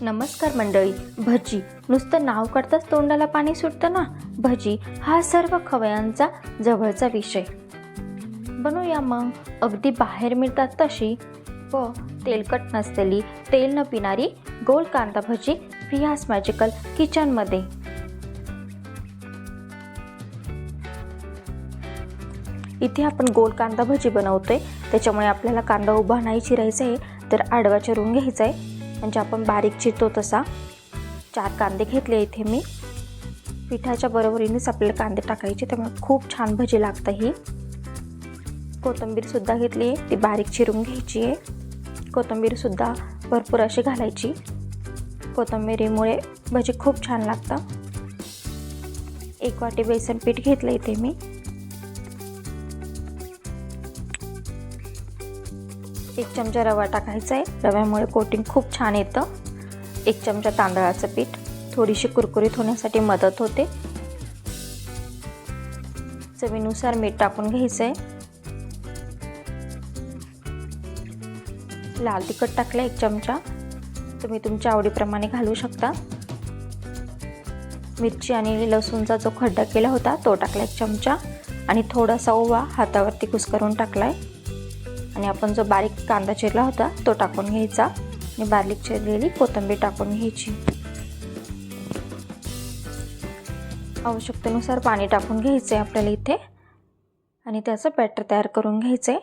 नमस्कार मंडळी भजी. नुसतं नाव काढताच तोंडाला पाणी सुटतं ना? भजी हा सर्व खवयांचा जवळचा विषय. बनवूया मग. अगदी बाहेर मिळतात तशी. व तेलकट नसलेली तेल न पिणारी गोल कांदा भजी प्रियास मॅजिकल किचनमध्ये इथे आपण गोल कांदा भजी बनवतोय. त्याच्यामुळे आपल्याला कांदा उभा नाही चिरायचा आहे तर आडवा चिरून घ्यायचा आहे. म्हणजे आपण बारीक चिरतो तसा. चार कांदे घेतले इथे मी. पिठाच्या बरोबरीनेच आपल्याला कांदे टाकायचे त्यामुळे खूप छान भजी लागतं ही. कोथिंबीरसुद्धा घेतली आहे ती बारीक चिरून घ्यायची आहे. कोथिंबीरसुद्धा भरपूर अशी घालायची. कोथिंबीरीमुळे भजी खूप छान लागतं. एक वाटी बेसन पीठ घेतलं इथे मी. एक चमचा रवा टाकायचा आहे. रव्यामुळे कोटिंग खूप छान येतं. एक चमचा तांदळाचं पीठ. थोडीशी कुरकुरीत होण्यासाठी मदत होते. चवीनुसार मीठ टाकून घ्यायचं आहे लाल तिखट टाकलं एक चमचा. तुम्ही तुमच्या आवडीप्रमाणे घालू शकता. मिरची आणि लसूणचा जो खड्डा केला होता तो टाकला एक चमचा. आणि थोडासा ओवा हातावरती कुस्करून टाकलाय. आणि आपण जो बारीक कांदा चिरला होता तो टाकून घ्यायचा. आणि बारीक चिरलेली कोथिंबीर टाकून घ्यायची. आवश्यकतेनुसार पाणी टाकून घ्यायचं आहे आपल्याला इथे. आणि त्याचं बॅटर तयार करून घ्यायचं आहे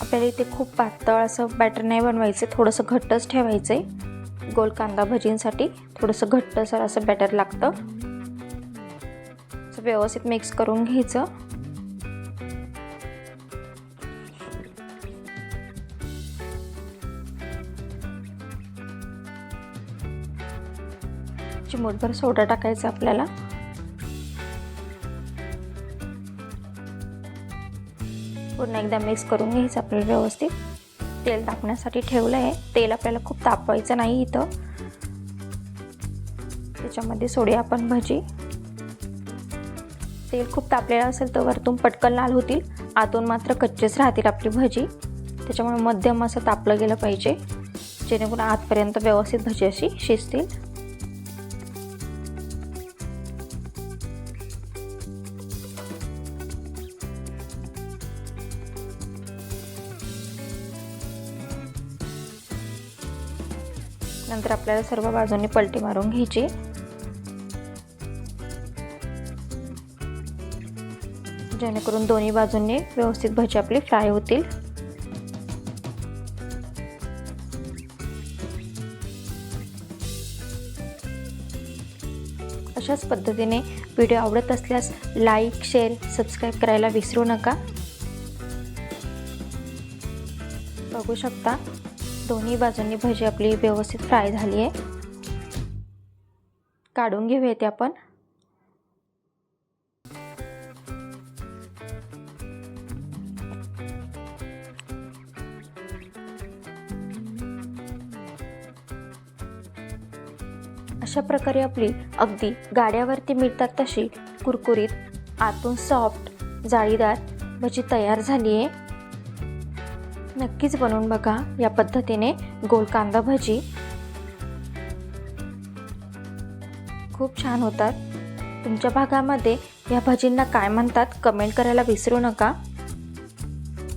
आपल्याला इथे खूप पातळ असं बॅटर नाही बनवायचं थोडंसं घट्टच ठेवायचं आहे गोल कांदा भजींसाठी थोडंसं घट्टसर असं बॅटर लागतं. असं व्यवस्थित मिक्स करून घ्यायचं. चिमूटभर सोडा टाकायचा आपल्याला. पुन्हा एकदा मिक्स करून घ्यायचं आपल्याला व्यवस्थित. तेल तापण्यासाठी ठेवलं आहे तेल आपल्याला खूप तापवायचं नाही इथं. त्याच्यामध्ये सोडूया आपण भजी. तेल खूप तापलेलं असेल तर वरतून पटकन लाल होतील. आतून मात्र कच्चेच राहतील आपली भजी. त्याच्यामुळे मध्यम असं तापलं गेलं पाहिजे. जेणेकरून आतपर्यंत व्यवस्थित भजी अशी शिजतील. नंतर आपल्याला सर्व बाजूंनी पलटी मारून घ्यायची. जेणेकरून दोन्ही बाजूंनी व्यवस्थित भजी आपली फ्राय होतील. अशाच पद्धतीने व्हिडिओ आवडत असल्यास लाईक शेअर सबस्क्राईब करायला विसरू नका. बघू शकता. दोन्ही बाजूंनी भजी आपली व्यवस्थित फ्राय झाली आहे. काढून घेऊया ते आपण. अशा प्रकारे आपली अगदी गाड्यावरती मिळतात तशी कुरकुरीत आतून सॉफ्ट जाळीदार भजी तयार झाली आहे. नक्कीच बनवून बघा. या पद्धतीने गोल कांदा भजी खूप छान होतात. तुमच्या भागामध्ये या भजींना काय म्हणतात कमेंट करायला विसरू नका.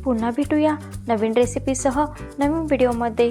पुन्हा भेटूया नवीन रेसिपीसह नवीन व्हिडिओमध्ये